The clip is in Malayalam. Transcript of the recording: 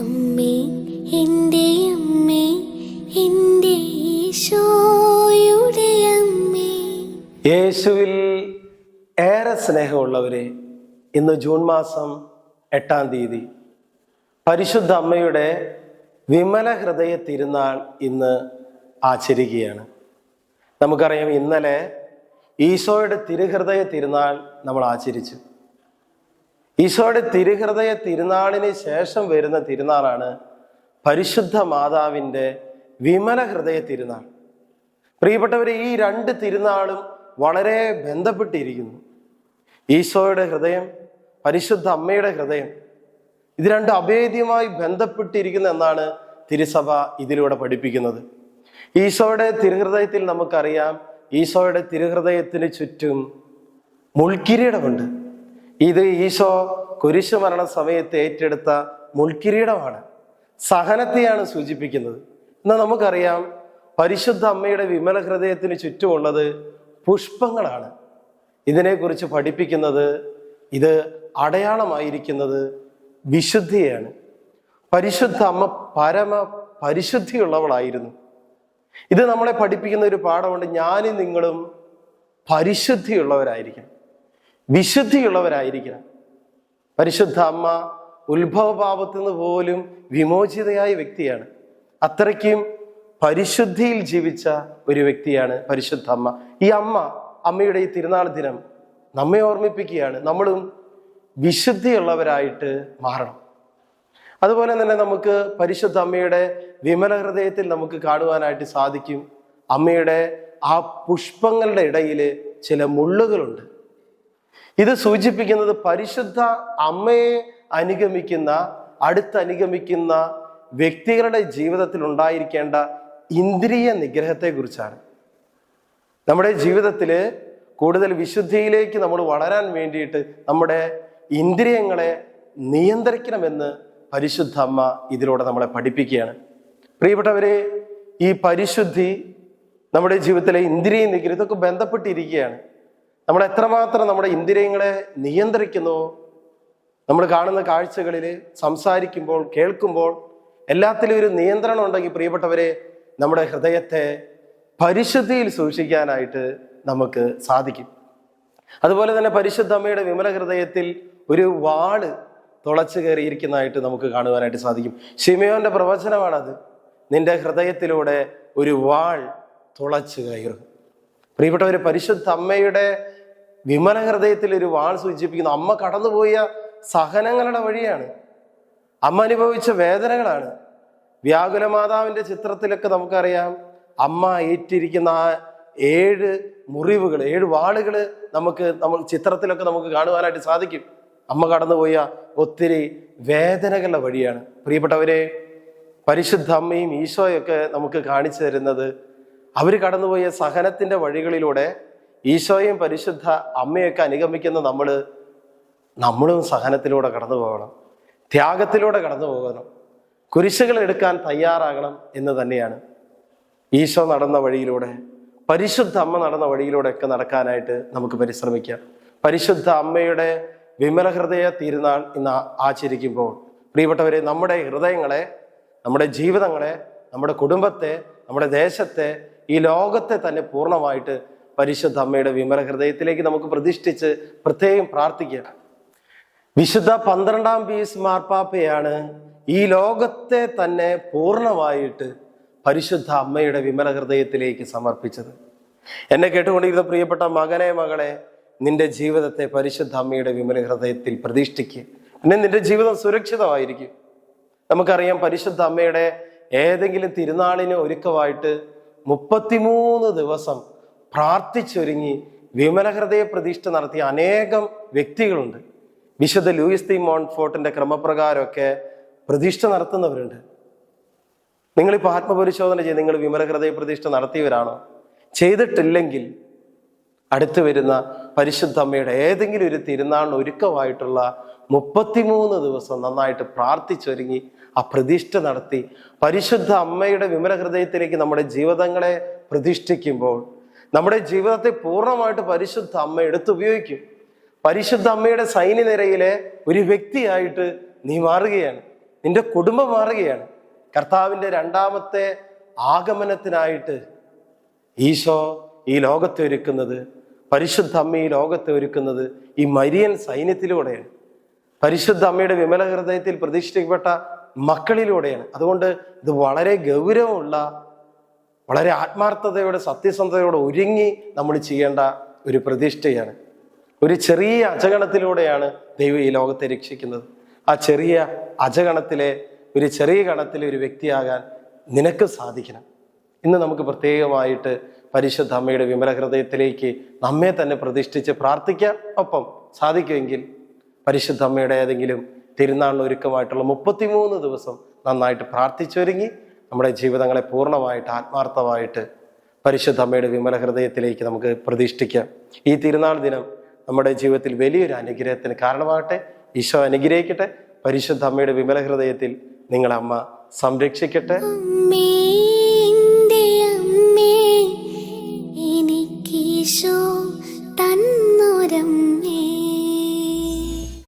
അമ്മേ അമ്മേ. യേശുവിൽ ഏറെ സ്നേഹമുള്ളവരെ ഇന്ന് ജൂൺ മാസം എട്ടാം തീയതി. പരിശുദ്ധ അമ്മയുടെ വിമല ഹൃദയ തിരുനാൾ ഇന്ന് ആചരിക്കുകയാണ്. നമുക്കറിയാം ഇന്നലെ ഈശോയുടെ തിരുഹൃദയ തിരുനാൾ നമ്മൾ ആചരിച്ചു. ഈശോയുടെ തിരുഹൃദയ തിരുനാളിന് ശേഷം വരുന്ന തിരുനാളാണ് പരിശുദ്ധ മാതാവിന്റെ വിമല ഹൃദയ തിരുനാൾ. പ്രിയപ്പെട്ടവരെ ഈ രണ്ട് തിരുനാളും വളരെ ബന്ധപ്പെട്ടിരിക്കുന്നു. ഈശോയുടെ ഹൃദയം പരിശുദ്ധ അമ്മയുടെ ഹൃദയം ഇത് രണ്ട് അഭേദ്യമായി ബന്ധപ്പെട്ടിരിക്കുന്നു എന്നാണ് തിരുസഭ ഇതിലൂടെ പഠിപ്പിക്കുന്നത്. ഈശോയുടെ തിരുഹൃദയത്തിൽ നമുക്കറിയാം ഈശോയുടെ തിരുഹൃദയത്തിന് ചുറ്റും മുൾക്കിരീടമുണ്ട്. ഇത് ഈശോ കുരിശു മരണ സമയത്ത് ഏറ്റെടുത്ത മുൾക്കിരീടമാണ്. സഹനത്തെയാണ് സൂചിപ്പിക്കുന്നത്. എന്നാൽ നമുക്കറിയാം പരിശുദ്ധ അമ്മയുടെ വിമല ഹൃദയത്തിന് ചുറ്റുമുള്ളത് പുഷ്പങ്ങളാണ്. ഇതിനെക്കുറിച്ച് പഠിപ്പിക്കുന്നത് ഇത് അടയാളമായിരിക്കുന്നത് വിശുദ്ധിയാണ്. പരിശുദ്ധ അമ്മ പരമ പരിശുദ്ധിയുള്ളവളായിരുന്നു. ഇത് നമ്മളെ പഠിപ്പിക്കുന്ന ഒരു പാഠമുണ്ട് ഞാനും നിങ്ങളും പരിശുദ്ധിയുള്ളവരായിരിക്കണം. വിശുദ്ധിയുള്ളവരായിരിക്കണം. പരിശുദ്ധ അമ്മ ഉത്ഭവഭാവത്തു നിന്ന് പോലും വിമോചിതയായ വ്യക്തിയാണ്. അത്രയ്ക്കും പരിശുദ്ധിയിൽ ജീവിച്ച ഒരു വ്യക്തിയാണ് പരിശുദ്ധ അമ്മ. ഈ അമ്മ അമ്മയുടെ ഈ തിരുനാൾ ദിനം നമ്മെ ഓർമ്മിപ്പിക്കുകയാണ്. നമ്മളും വിശുദ്ധിയുള്ളവരായിട്ട് മാറണം. അതുപോലെ തന്നെ നമുക്ക് പരിശുദ്ധ അമ്മയുടെ വിമല ഹൃദയത്തിൽ നമുക്ക് കാണുവാനായിട്ട് സാധിക്കും. അമ്മയുടെ ആ പുഷ്പങ്ങളുടെ ഇടയിൽ ചില മുള്ളുകളുണ്ട്. ഇത് സൂചിപ്പിക്കുന്നത് പരിശുദ്ധ അമ്മയെ അനുഗമിക്കുന്ന അടുത്ത് അനുഗമിക്കുന്ന വ്യക്തികളുടെ ജീവിതത്തിൽ ഉണ്ടായിരിക്കേണ്ട ഇന്ദ്രിയ നിഗ്രഹത്തെ കുറിച്ചാണ് നമ്മുടെ ജീവിതത്തിൽ കൂടുതൽ വിശുദ്ധിയിലേക്ക് നമ്മൾ വളരാൻ വേണ്ടിയിട്ട് നമ്മുടെ ഇന്ദ്രിയങ്ങളെ നിയന്ത്രിക്കണമെന്ന് പരിശുദ്ധ അമ്മ ഇതിലൂടെ നമ്മളെ പഠിപ്പിക്കുകയാണ്. പ്രിയപ്പെട്ടവരെ ഈ പരിശുദ്ധി നമ്മുടെ ജീവിതത്തിലെ ഇന്ദ്രിയ നിഗ്രഹത്തൊക്കെ ബന്ധപ്പെട്ടിരിക്കുകയാണ്. നമ്മൾ എത്രമാത്രം നമ്മുടെ ഇന്ദ്രിയങ്ങളെ നിയന്ത്രിക്കുന്നു നമ്മൾ കാണുന്ന കാഴ്ചകളിൽ സംസാരിക്കുമ്പോൾ കേൾക്കുമ്പോൾ എല്ലാത്തിലും ഒരു നിയന്ത്രണം ഉണ്ടെങ്കിൽ പ്രിയപ്പെട്ടവരെ നമ്മുടെ ഹൃദയത്തെ പരിശുദ്ധിയിൽ സൂക്ഷിക്കാനായിട്ട് നമുക്ക് സാധിക്കും. അതുപോലെ തന്നെ പരിശുദ്ധ അമ്മയുടെ വിമല ഹൃദയത്തിൽ ഒരു വാൾ തുളച്ചു കയറിയിരിക്കുന്നതായിട്ട് നമുക്ക് കാണുവാനായിട്ട് സാധിക്കും. ഷിമയോന്റെ പ്രവചനമാണത്. നിന്റെ ഹൃദയത്തിലൂടെ ഒരു വാൾ തുളച്ചു കയറും. പ്രിയപ്പെട്ട ഒരു പരിശുദ്ധ അമ്മയുടെ വിമല ഹൃദയത്തിൽ ഒരു വാൾ സൂചിപ്പിക്കുന്നു. അമ്മ കടന്നുപോയ സഹനങ്ങളുടെ വഴിയാണ്. അമ്മ അനുഭവിച്ച വേദനകളാണ്. വ്യാകുല മാതാവിന്റെ ചിത്രത്തിലൊക്കെ നമുക്കറിയാം അമ്മ ഏറ്റിരിക്കുന്ന ആ ഏഴ് മുറിവുകൾ ഏഴ് വാളുകൾ നമുക്ക് നമ്മൾ ചിത്രത്തിലൊക്കെ നമുക്ക് കാണുവാനായിട്ട് സാധിക്കും. അമ്മ കടന്നുപോയ ഒത്തിരി വേദനകളുടെ വഴിയാണ്. പ്രിയപ്പെട്ടവരെ പരിശുദ്ധ അമ്മയും ഈശോയൊക്കെ നമുക്ക് കാണിച്ചു തരുന്നത് അവർ കടന്നുപോയ സഹനത്തിന്റെ വഴികളിലൂടെ ഈശോയും പരിശുദ്ധ അമ്മയൊക്കെ അനുഗമിക്കുന്ന നമ്മൾ നമ്മളും സഹനത്തിലൂടെ കടന്നു പോകണം. ത്യാഗത്തിലൂടെ കടന്നു പോകണം. കുരിശുകൾ എടുക്കാൻ തയ്യാറാകണം എന്ന് തന്നെയാണ് ഈശോ നടന്ന വഴിയിലൂടെ പരിശുദ്ധ അമ്മ നടന്ന വഴിയിലൂടെ ഒക്കെ നടക്കാനായിട്ട് നമുക്ക് പരിശ്രമിക്കാം. പരിശുദ്ധ അമ്മയുടെ വിമലഹൃദയ തിരുനാൾ ഇന്ന് ആചരിക്കുമ്പോൾ പ്രിയപ്പെട്ടവരെ നമ്മുടെ ഹൃദയങ്ങളെ നമ്മുടെ ജീവിതങ്ങളെ നമ്മുടെ കുടുംബത്തെ നമ്മുടെ ദേശത്തെ ഈ ലോകത്തെ തന്നെ പൂർണമായിട്ട് പരിശുദ്ധ അമ്മയുടെ വിമല ഹൃദയത്തിലേക്ക് നമുക്ക് പ്രതിഷ്ഠിച്ച് പ്രത്യേകം പ്രാർത്ഥിക്കുക വിശുദ്ധ പന്ത്രണ്ടാം പീസ് മാർപ്പാപ്പയാണ് ഈ ലോകത്തെ തന്നെ പൂർണമായിട്ട് പരിശുദ്ധ അമ്മയുടെ വിമല ഹൃദയത്തിലേക്ക് സമർപ്പിച്ചത്. എന്നെ കേട്ടുകൊണ്ടിരുന്ന പ്രിയപ്പെട്ട മകനെ മകളെ നിന്റെ ജീവിതത്തെ പരിശുദ്ധ അമ്മയുടെ വിമല ഹൃദയത്തിൽ പ്രതിഷ്ഠിക്കുക പിന്നെ നിന്റെ ജീവിതം സുരക്ഷിതമായിരിക്കും. നമുക്കറിയാം പരിശുദ്ധ അമ്മയുടെ ഏതെങ്കിലും തിരുനാളിന് ഒരുക്കമായിട്ട് മുപ്പത്തിമൂന്ന് ദിവസം പ്രാർത്ഥിച്ചൊരുങ്ങി വിമലഹൃദയ പ്രതീക്ഷ നടത്തിയ അനേകം വ്യക്തികളുണ്ട്. വിശുദ്ധ ലൂയിസ് തി മോൺഫോർട്ടിന്റെ ക്രമപ്രകാരമൊക്കെ പ്രതിഷ്ഠ നടത്തുന്നവരുണ്ട്. നിങ്ങളിപ്പോൾ ആത്മപരിശോധന ചെയ്ത് നിങ്ങൾ വിമലഹൃദയ പ്രതിഷ്ഠ നടത്തിയവരാണോ? ചെയ്തിട്ടില്ലെങ്കിൽ അടുത്തു വരുന്ന പരിശുദ്ധ അമ്മയുടെ ഏതെങ്കിലും ഒരു തിരുനാളിന് ഒരുക്കമായിട്ടുള്ള മുപ്പത്തിമൂന്ന് ദിവസം നന്നായിട്ട് പ്രാർത്ഥിച്ചൊരുങ്ങി ആ പ്രതിഷ്ഠ നടത്തി പരിശുദ്ധ അമ്മയുടെ വിമല ഹൃദയത്തിലേക്ക് നമ്മുടെ ജീവിതങ്ങളെ പ്രതിഷ്ഠിക്കുമ്പോൾ നമ്മുടെ ജീവിതത്തെ പൂർണമായിട്ട് പരിശുദ്ധ അമ്മ എടുത്തുപയോഗിക്കും പരിശുദ്ധ അമ്മയുടെ സൈന്യനിരയിലെ ഒരു വ്യക്തിയായിട്ട് നീ മാറുകയാണ്. നിന്റെ കുടുംബം മാറുകയാണ്. കർത്താവിന്റെ രണ്ടാമത്തെ ആഗമനത്തിനായിട്ട് ഈശോ ഈ ലോകത്തെ ഒരുക്കുന്നത് പരിശുദ്ധ അമ്മ ഈ ലോകത്തെ ഒരുക്കുന്നത് ഈ മരിയൻ സൈന്യത്തിലൂടെയാണ്. പരിശുദ്ധ അമ്മയുടെ വിമല ഹൃദയത്തിൽ പ്രതിഷ്ഠിക്കപ്പെട്ട മക്കളിലൂടെയാണ്. അതുകൊണ്ട് ഇത് വളരെ ഗൗരവമുള്ള വളരെ ആത്മാർത്ഥതയോടെ സത്യസന്ധതയോടെ ഒരുങ്ങി നമ്മൾ ചെയ്യേണ്ട ഒരു പ്രതിഷ്ഠയാണ്. ഒരു ചെറിയ അജഗണത്തിലൂടെയാണ് ദൈവം ഈ ലോകത്തെ രക്ഷിക്കുന്നത്. ആ ചെറിയ അജഗണത്തിലെ ഒരു ചെറിയ ഗണത്തിലെ ഒരു വ്യക്തിയാകാൻ നിനക്ക് സാധിക്കണം. ഇന്ന് നമുക്ക് പ്രത്യേകമായിട്ട് പരിശുദ്ധ അമ്മയുടെ വിമല ഹൃദയത്തിലേക്ക് നമ്മെ തന്നെ പ്രതിഷ്ഠിച്ച് പ്രാർത്ഥിക്കാം. ഒപ്പം സാധിക്കുമെങ്കിൽ പരിശുദ്ധ അമ്മയുടെ ഏതെങ്കിലും തിരുനാളിന് ഒരുക്കമായിട്ടുള്ള മുപ്പത്തിമൂന്ന് ദിവസം നന്നായിട്ട് പ്രാർത്ഥിച്ചൊരുങ്ങി നമ്മുടെ ജീവിതങ്ങളെ പൂർണമായിട്ട് ആത്മാർത്ഥമായിട്ട് പരിശുദ്ധ അമ്മയുടെ വിമല ഹൃദയത്തിലേക്ക് നമുക്ക് പ്രതിഷ്ഠിക്കാം ഈ തിരുനാൾ ദിനം നമ്മുടെ ജീവിതത്തിൽ വലിയൊരു അനുഗ്രഹത്തിന് കാരണമാകട്ടെ. ഈശോ അനുഗ്രഹിക്കട്ടെ. പരിശുദ്ധ അമ്മയുടെ വിമല ഹൃദയത്തിൽ നിങ്ങളമ്മ സംരക്ഷിക്കട്ടെ.